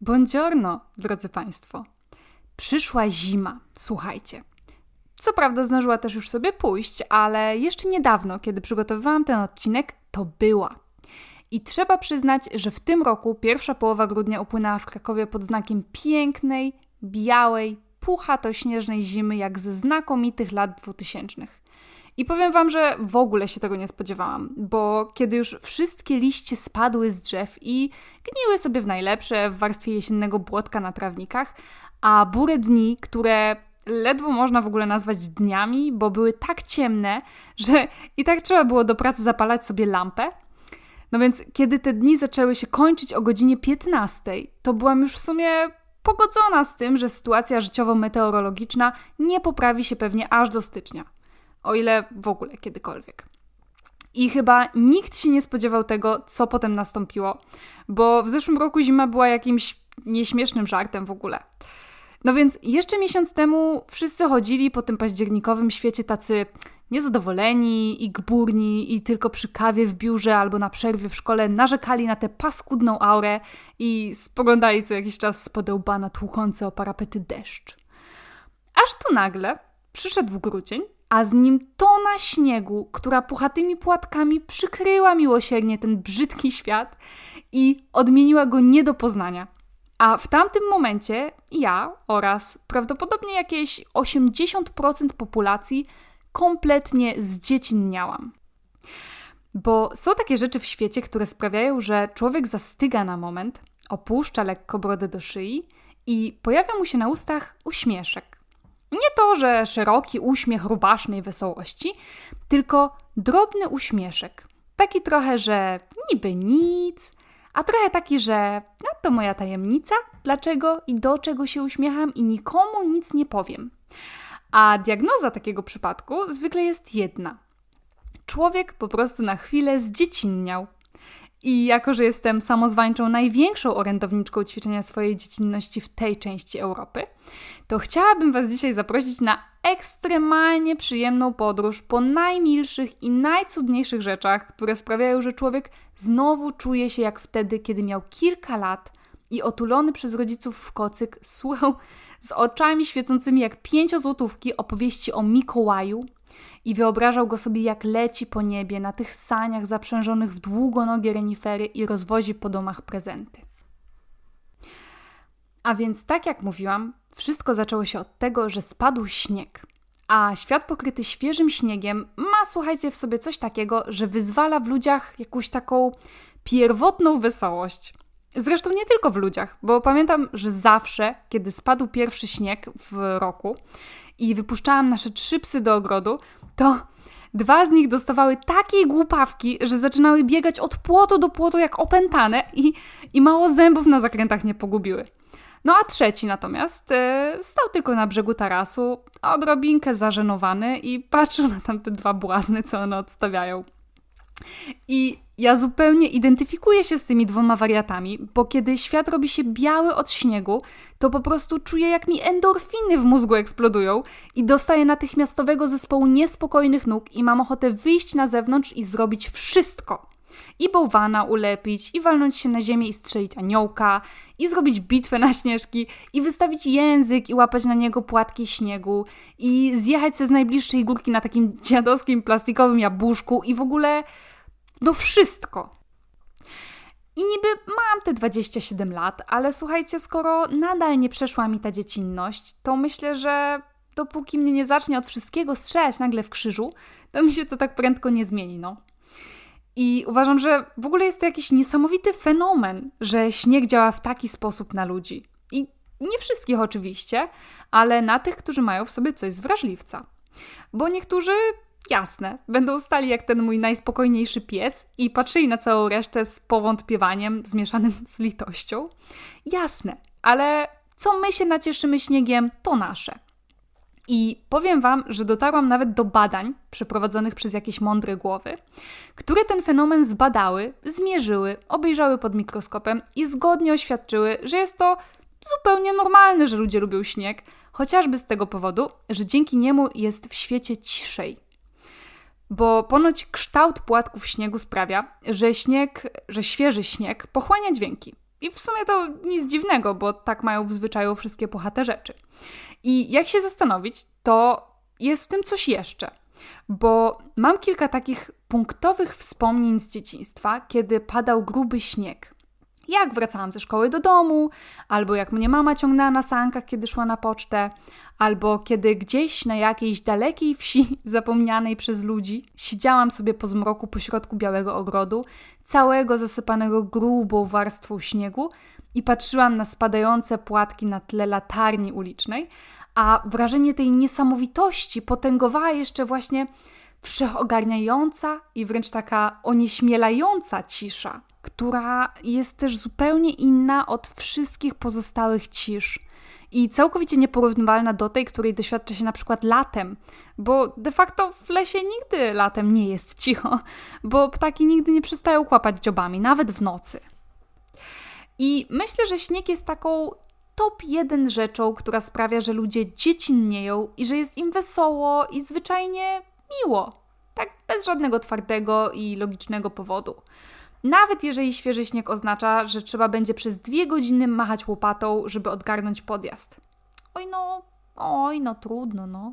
Buongiorno, drodzy Państwo. Przyszła zima, słuchajcie. Co prawda zdążyła też już sobie pójść, ale jeszcze niedawno, kiedy przygotowywałam ten odcinek, to była. I trzeba przyznać, że w tym roku pierwsza połowa grudnia upłynęła w Krakowie pod znakiem pięknej, białej, puchato-śnieżnej zimy, jak ze znakomitych lat dwutysięcznych. I powiem Wam, że w ogóle się tego nie spodziewałam, bo kiedy już wszystkie liście spadły z drzew i gniły sobie w najlepsze w warstwie jesiennego błotka na trawnikach, a buре dni, które ledwo można w ogóle nazwać dniami, bo były tak ciemne, że i tak trzeba było do pracy zapalać sobie lampę. No więc kiedy te dni zaczęły się kończyć o godzinie 15, to byłam już w sumie pogodzona z tym, że sytuacja życiowo-meteorologiczna nie poprawi się pewnie aż do stycznia. O ile w ogóle kiedykolwiek. I chyba nikt się nie spodziewał tego, co potem nastąpiło, bo w zeszłym roku zima była jakimś nieśmiesznym żartem w ogóle. No więc jeszcze miesiąc temu wszyscy chodzili po tym październikowym świecie tacy niezadowoleni i gburni i tylko przy kawie w biurze albo na przerwie w szkole narzekali na tę paskudną aurę i spoglądali co jakiś czas z podełba na tłuchący o parapety deszcz. Aż tu nagle przyszedł grudzień, a z nim tona śniegu, która puchatymi płatkami przykryła miłosiernie ten brzydki świat i odmieniła go nie do poznania. A w tamtym momencie ja oraz prawdopodobnie jakieś 80% populacji kompletnie zdziecinniałam. Bo są takie rzeczy w świecie, które sprawiają, że człowiek zastyga na moment, opuszcza lekko brodę do szyi i pojawia mu się na ustach uśmieszek. Nie to, że szeroki uśmiech rubasznej wesołości, tylko drobny uśmieszek. Taki trochę, że niby nic, a trochę taki, że no to moja tajemnica, dlaczego i do czego się uśmiecham i nikomu nic nie powiem. A diagnoza takiego przypadku zwykle jest jedna. Człowiek po prostu na chwilę zdziecinniał. I jako, że jestem samozwańczą największą orędowniczką ćwiczenia swojej dziecinności w tej części Europy, to chciałabym Was dzisiaj zaprosić na ekstremalnie przyjemną podróż po najmilszych i najcudniejszych rzeczach, które sprawiają, że człowiek znowu czuje się jak wtedy, kiedy miał kilka lat i otulony przez rodziców w kocyk słuchał z oczami świecącymi jak pięciozłotówki opowieści o Mikołaju i wyobrażał go sobie jak leci po niebie na tych saniach zaprzężonych w długonogie renifery i rozwozi po domach prezenty. A więc tak jak mówiłam, wszystko zaczęło się od tego, że spadł śnieg. A świat pokryty świeżym śniegiem ma, słuchajcie, w sobie coś takiego, że wyzwala w ludziach jakąś taką pierwotną wesołość. Zresztą nie tylko w ludziach, bo pamiętam, że zawsze, kiedy spadł pierwszy śnieg w roku i wypuszczałam nasze trzy psy do ogrodu, to dwa z nich dostawały takiej głupawki, że zaczynały biegać od płotu do płotu jak opętane i, i mało zębów na zakrętach nie pogubiły. No a trzeci natomiast e, stał tylko na brzegu tarasu, odrobinkę zażenowany i patrzył na tamte dwa błazny, co one odstawiają. I ja zupełnie identyfikuję się z tymi dwoma wariatami, bo kiedy świat robi się biały od śniegu, to po prostu czuję, jak mi endorfiny w mózgu eksplodują i dostaję natychmiastowego zespołu niespokojnych nóg i mam ochotę wyjść na zewnątrz i zrobić wszystko. I bałwana ulepić, i walnąć się na ziemię i strzelić aniołka, i zrobić bitwę na śnieżki, i wystawić język i łapać na niego płatki śniegu, i zjechać się z najbliższej górki na takim dziadowskim plastikowym jabłuszku i w ogóle no wszystko. I niby mam te 27 lat, ale słuchajcie, skoro nadal nie przeszła mi ta dziecinność, to myślę, że dopóki mnie nie zacznie od wszystkiego strzelać nagle w krzyżu, to mi się to tak prędko nie zmieni, no. I uważam, że w ogóle jest to jakiś niesamowity fenomen, że śnieg działa w taki sposób na ludzi. I nie wszystkich oczywiście, ale na tych, którzy mają w sobie coś z wrażliwca. Bo niektórzy Jasne, będą stali jak ten mój najspokojniejszy pies i patrzyli na całą resztę z powątpiewaniem zmieszanym z litością. Jasne, ale co my się nacieszymy śniegiem, to nasze. I powiem Wam, że dotarłam nawet do badań przeprowadzonych przez jakieś mądre głowy, które ten fenomen zbadały, zmierzyły, obejrzały pod mikroskopem i zgodnie oświadczyły, że jest to zupełnie normalne, że ludzie lubią śnieg, chociażby z tego powodu, że dzięki niemu jest w świecie ciszej bo ponoć kształt płatków śniegu sprawia, że śnieg, że świeży śnieg pochłania dźwięki. I w sumie to nic dziwnego, bo tak mają w zwyczaju wszystkie puchate rzeczy. I jak się zastanowić, to jest w tym coś jeszcze. Bo mam kilka takich punktowych wspomnień z dzieciństwa, kiedy padał gruby śnieg. Jak wracałam ze szkoły do domu, albo jak mnie mama ciągnęła na sankach, kiedy szła na pocztę, albo kiedy gdzieś na jakiejś dalekiej wsi, zapomnianej przez ludzi, siedziałam sobie po zmroku pośrodku białego ogrodu, całego zasypanego grubą warstwą śniegu i patrzyłam na spadające płatki na tle latarni ulicznej, a wrażenie tej niesamowitości potęgowała jeszcze właśnie wszechogarniająca i wręcz taka onieśmielająca cisza, która jest też zupełnie inna od wszystkich pozostałych cisz. I całkowicie nieporównywalna do tej, której doświadcza się na przykład latem, bo de facto w lesie nigdy latem nie jest cicho, bo ptaki nigdy nie przestają kłapać dziobami, nawet w nocy. I myślę, że śnieg jest taką top jeden rzeczą, która sprawia, że ludzie dziecinnieją i że jest im wesoło i zwyczajnie miło. Tak bez żadnego twardego i logicznego powodu. Nawet jeżeli świeży śnieg oznacza, że trzeba będzie przez dwie godziny machać łopatą, żeby odgarnąć podjazd. Oj no, oj no trudno no.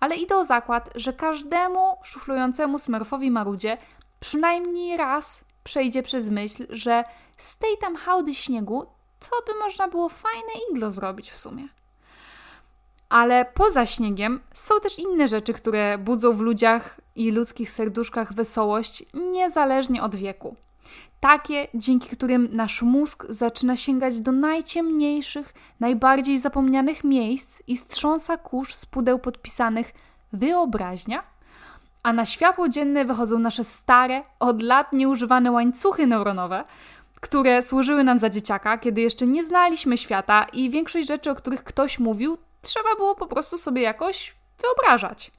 Ale idę o zakład, że każdemu szuflującemu smurfowi marudzie przynajmniej raz przejdzie przez myśl, że z tej tam hałdy śniegu to by można było fajne iglo zrobić w sumie. Ale poza śniegiem są też inne rzeczy, które budzą w ludziach i ludzkich serduszkach wesołość niezależnie od wieku. Takie, dzięki którym nasz mózg zaczyna sięgać do najciemniejszych, najbardziej zapomnianych miejsc i strząsa kurz z pudeł podpisanych wyobraźnia, a na światło dzienne wychodzą nasze stare, od lat nieużywane łańcuchy neuronowe, które służyły nam za dzieciaka, kiedy jeszcze nie znaliśmy świata i większość rzeczy, o których ktoś mówił, trzeba było po prostu sobie jakoś wyobrażać.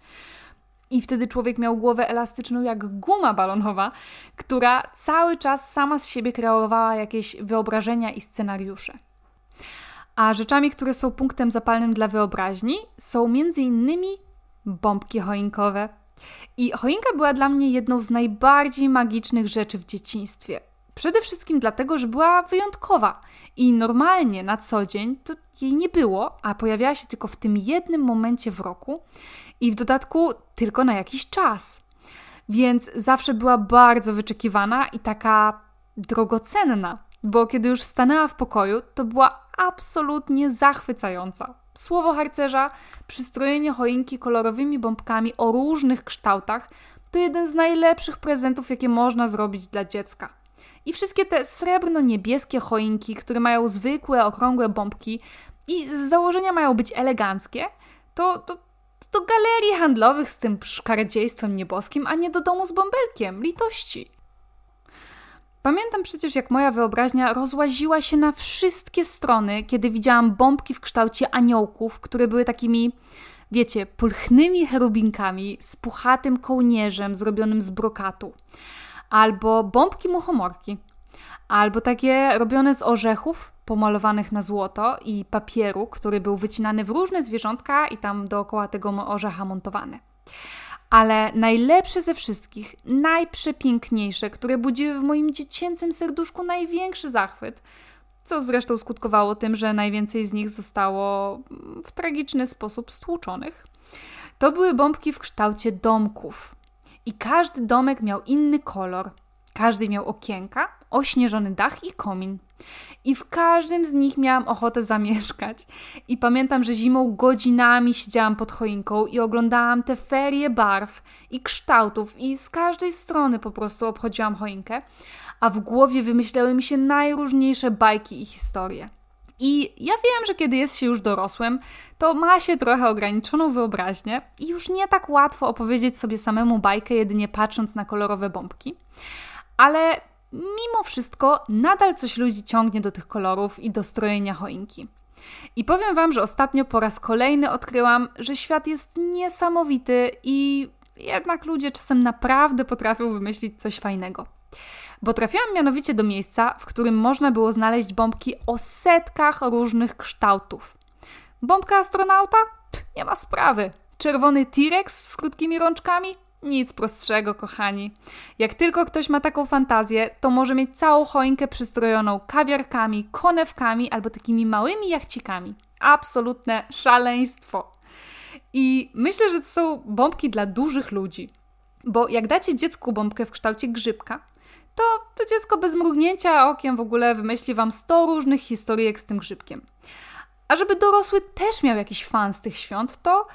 I wtedy człowiek miał głowę elastyczną jak guma balonowa, która cały czas sama z siebie kreowała jakieś wyobrażenia i scenariusze. A rzeczami, które są punktem zapalnym dla wyobraźni, są innymi bombki choinkowe. I choinka była dla mnie jedną z najbardziej magicznych rzeczy w dzieciństwie. Przede wszystkim dlatego, że była wyjątkowa i normalnie na co dzień to jej nie było, a pojawiała się tylko w tym jednym momencie w roku i w dodatku tylko na jakiś czas. Więc zawsze była bardzo wyczekiwana i taka drogocenna, bo kiedy już stanęła w pokoju, to była absolutnie zachwycająca. Słowo harcerza, przystrojenie choinki kolorowymi bombkami o różnych kształtach to jeden z najlepszych prezentów, jakie można zrobić dla dziecka. I wszystkie te srebrno-niebieskie choinki, które mają zwykłe, okrągłe bombki i z założenia mają być eleganckie, to, to, do galerii handlowych z tym szkardziejstwem nieboskim, a nie do domu z bąbelkiem. Litości. Pamiętam przecież, jak moja wyobraźnia rozłaziła się na wszystkie strony, kiedy widziałam bombki w kształcie aniołków, które były takimi, wiecie, pulchnymi cherubinkami z puchatym kołnierzem zrobionym z brokatu albo bombki muchomorki, albo takie robione z orzechów pomalowanych na złoto i papieru, który był wycinany w różne zwierzątka i tam dookoła tego orzecha montowany. Ale najlepsze ze wszystkich, najprzepiękniejsze, które budziły w moim dziecięcym serduszku największy zachwyt, co zresztą skutkowało tym, że najwięcej z nich zostało w tragiczny sposób stłuczonych, to były bombki w kształcie domków. I każdy domek miał inny kolor. Każdy miał okienka, ośnieżony dach i komin. I w każdym z nich miałam ochotę zamieszkać. I pamiętam, że zimą godzinami siedziałam pod choinką i oglądałam te ferie barw i kształtów, i z każdej strony po prostu obchodziłam choinkę, a w głowie wymyślały mi się najróżniejsze bajki i historie. I ja wiem, że kiedy jest się już dorosłym, to ma się trochę ograniczoną wyobraźnię i już nie tak łatwo opowiedzieć sobie samemu bajkę, jedynie patrząc na kolorowe bombki. Ale mimo wszystko nadal coś ludzi ciągnie do tych kolorów i do strojenia choinki. I powiem Wam, że ostatnio po raz kolejny odkryłam, że świat jest niesamowity i jednak ludzie czasem naprawdę potrafią wymyślić coś fajnego bo trafiłam mianowicie do miejsca, w którym można było znaleźć bombki o setkach różnych kształtów. Bombka astronauta? Pff, nie ma sprawy. Czerwony T-Rex z krótkimi rączkami? Nic prostszego, kochani. Jak tylko ktoś ma taką fantazję, to może mieć całą choinkę przystrojoną kawiarkami, konewkami albo takimi małymi jachcikami. Absolutne szaleństwo. I myślę, że to są bombki dla dużych ludzi. Bo jak dacie dziecku bombkę w kształcie grzybka, to to dziecko bez mrugnięcia okiem w ogóle wymyśli wam 100 różnych historyjek z tym grzybkiem. A żeby dorosły też miał jakiś fan z tych świąt, to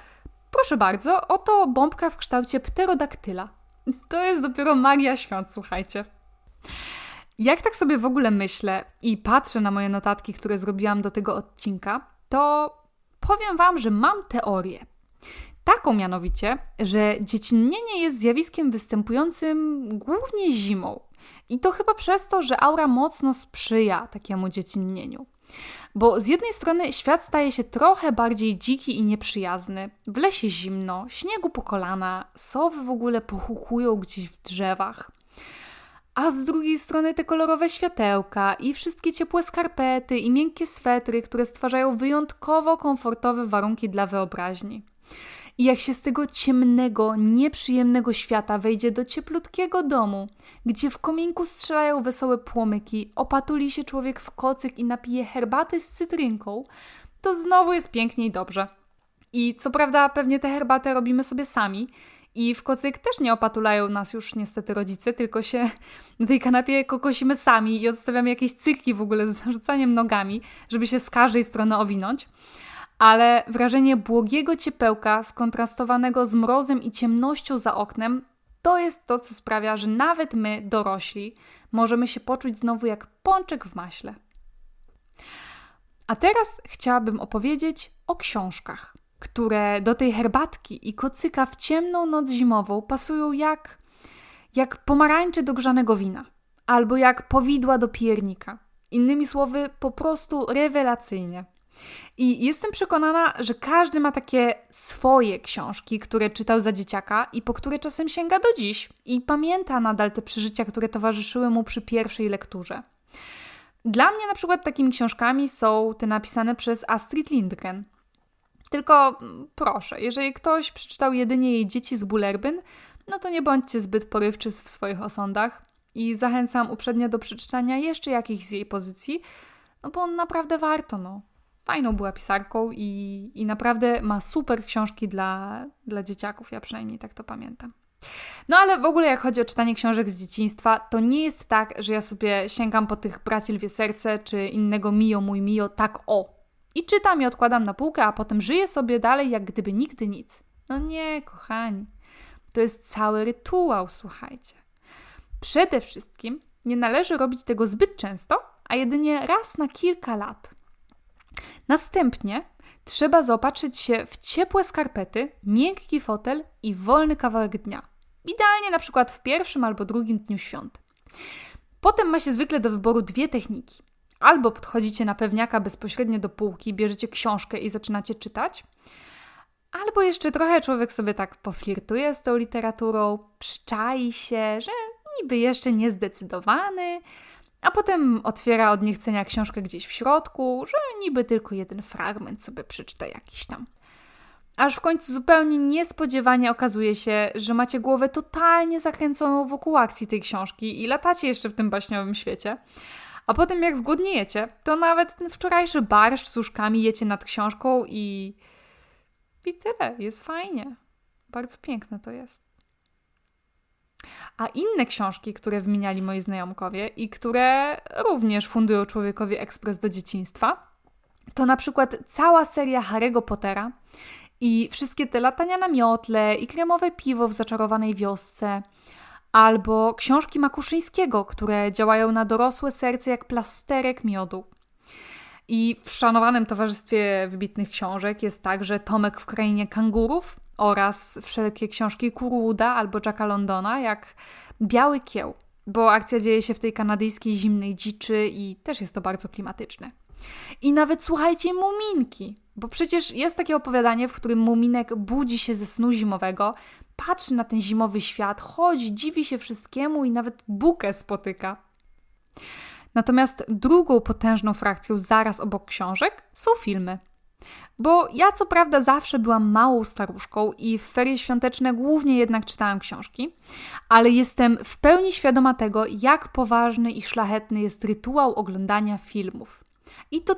proszę bardzo, oto bombka w kształcie pterodaktyla. To jest dopiero magia świąt, słuchajcie. Jak tak sobie w ogóle myślę i patrzę na moje notatki, które zrobiłam do tego odcinka, to powiem Wam, że mam teorię. Taką mianowicie, że dziecinnienie jest zjawiskiem występującym głównie zimą. I to chyba przez to, że aura mocno sprzyja takiemu dziecinnieniu. Bo z jednej strony świat staje się trochę bardziej dziki i nieprzyjazny. W lesie zimno, śniegu po kolana, sowy w ogóle pochuchują gdzieś w drzewach. A z drugiej strony te kolorowe światełka i wszystkie ciepłe skarpety i miękkie swetry, które stwarzają wyjątkowo komfortowe warunki dla wyobraźni. I jak się z tego ciemnego, nieprzyjemnego świata wejdzie do cieplutkiego domu, gdzie w kominku strzelają wesołe płomyki, opatuli się człowiek w kocyk i napije herbaty z cytrynką, to znowu jest pięknie i dobrze. I co prawda, pewnie tę herbatę robimy sobie sami. I w kocyk też nie opatulają nas już niestety rodzice, tylko się na tej kanapie kokosimy sami i odstawiamy jakieś cyrki w ogóle z zarzucaniem nogami, żeby się z każdej strony owinąć ale wrażenie błogiego ciepełka skontrastowanego z mrozem i ciemnością za oknem to jest to, co sprawia, że nawet my, dorośli, możemy się poczuć znowu jak pączek w maśle. A teraz chciałabym opowiedzieć o książkach, które do tej herbatki i kocyka w ciemną noc zimową pasują jak, jak pomarańcze do grzanego wina, albo jak powidła do piernika. Innymi słowy, po prostu rewelacyjnie. I jestem przekonana, że każdy ma takie swoje książki, które czytał za dzieciaka i po które czasem sięga do dziś i pamięta nadal te przeżycia, które towarzyszyły mu przy pierwszej lekturze. Dla mnie na przykład takimi książkami są te napisane przez Astrid Lindgren. Tylko mm, proszę, jeżeli ktoś przeczytał jedynie jej Dzieci z Bullerbyn, no to nie bądźcie zbyt porywczy w swoich osądach i zachęcam uprzednio do przeczytania jeszcze jakichś z jej pozycji, no bo naprawdę warto, no fajną była pisarką i, i naprawdę ma super książki dla, dla dzieciaków. Ja przynajmniej tak to pamiętam. No ale w ogóle jak chodzi o czytanie książek z dzieciństwa, to nie jest tak, że ja sobie sięgam po tych Braci Lwie Serce czy innego Mio, mój Mio, tak o. I czytam i odkładam na półkę, a potem żyję sobie dalej jak gdyby nigdy nic. No nie, kochani. To jest cały rytuał, słuchajcie. Przede wszystkim nie należy robić tego zbyt często, a jedynie raz na kilka lat. Następnie trzeba zaopatrzyć się w ciepłe skarpety, miękki fotel i wolny kawałek dnia. Idealnie na przykład w pierwszym albo drugim dniu świąt. Potem ma się zwykle do wyboru dwie techniki. Albo podchodzicie na pewniaka bezpośrednio do półki, bierzecie książkę i zaczynacie czytać, albo jeszcze trochę człowiek sobie tak poflirtuje z tą literaturą, przyczai się, że niby jeszcze niezdecydowany, a potem otwiera od niechcenia książkę gdzieś w środku, że niby tylko jeden fragment sobie przeczyta jakiś tam. Aż w końcu zupełnie niespodziewanie okazuje się, że macie głowę totalnie zakręconą wokół akcji tej książki i latacie jeszcze w tym baśniowym świecie. A potem jak zgłodniejecie, to nawet ten wczorajszy barszcz z uszkami jecie nad książką i... I tyle, jest fajnie. Bardzo piękne to jest. A inne książki, które wymieniali moi znajomkowie i które również fundują człowiekowi ekspres do dzieciństwa, to na przykład cała seria Harry'ego Pottera i wszystkie te latania na miotle i kremowe piwo w zaczarowanej wiosce, albo książki Makuszyńskiego, które działają na dorosłe serce jak plasterek miodu. I w szanowanym towarzystwie wybitnych książek jest także Tomek w krainie kangurów, oraz wszelkie książki Kuruda albo Jacka Londona, jak Biały Kieł, bo akcja dzieje się w tej kanadyjskiej zimnej dziczy i też jest to bardzo klimatyczne. I nawet słuchajcie Muminki, bo przecież jest takie opowiadanie, w którym Muminek budzi się ze snu zimowego, patrzy na ten zimowy świat, chodzi, dziwi się wszystkiemu i nawet bukę spotyka. Natomiast drugą potężną frakcją zaraz obok książek są filmy. Bo ja co prawda zawsze byłam małą staruszką i w ferie świąteczne głównie jednak czytałam książki, ale jestem w pełni świadoma tego, jak poważny i szlachetny jest rytuał oglądania filmów. I to